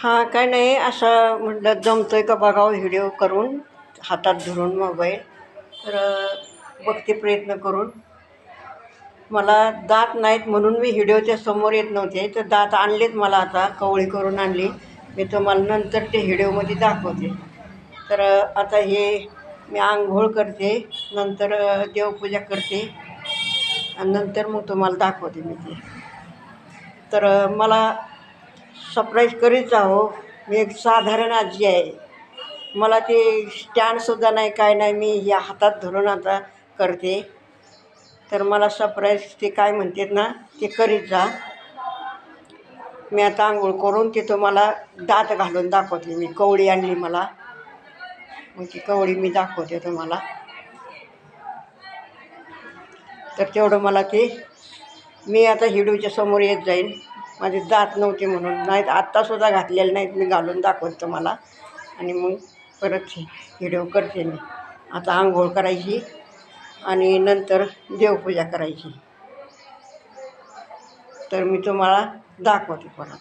हां काय नाही असं म्हटलं जमतो आहे का बघावं व्हिडिओ करून हातात धरून मोबाईल. तर बघते प्रयत्न करून. मला दात नाहीत म्हणून मी व्हिडिओच्या समोर येत नव्हते तर दात आणलेत मला आता कवळी करून आणली. मी तुम्हाला नंतर ते व्हिडिओमध्ये दाखवते. तर आता हे मी आंघोळ करते नंतर देवपूजा करते आणि नंतर मग तुम्हाला दाखवते मी ते. तर मला सरप्राईज करीत आहो मी एक साधारण आजी आहे. मला ते स्टँडसुद्धा नाही काय नाही मी या हातात धरून आता करते. तर मला सरप्राईज ते काय म्हणतात ना ते करीत जा. मी आता आंघोळ करून ते तुम्हाला दात घालून दाखवते. मी कवळी आणली मला. मग ती कवळी मी दाखवते तुम्हाला. तर तेवढं मला ते मी आता हिडूच्या समोर येत जाईन. माझे दात नव्हते म्हणून. नाहीत आत्तासुद्धा घातलेले नाहीत मी घालून दाखवते तुम्हाला. आणि मग परत व्हिडिओ करते मी. आता आंघोळ करायची आणि नंतर देवपूजा करायची. तर मी तुम्हाला दाखवते परत.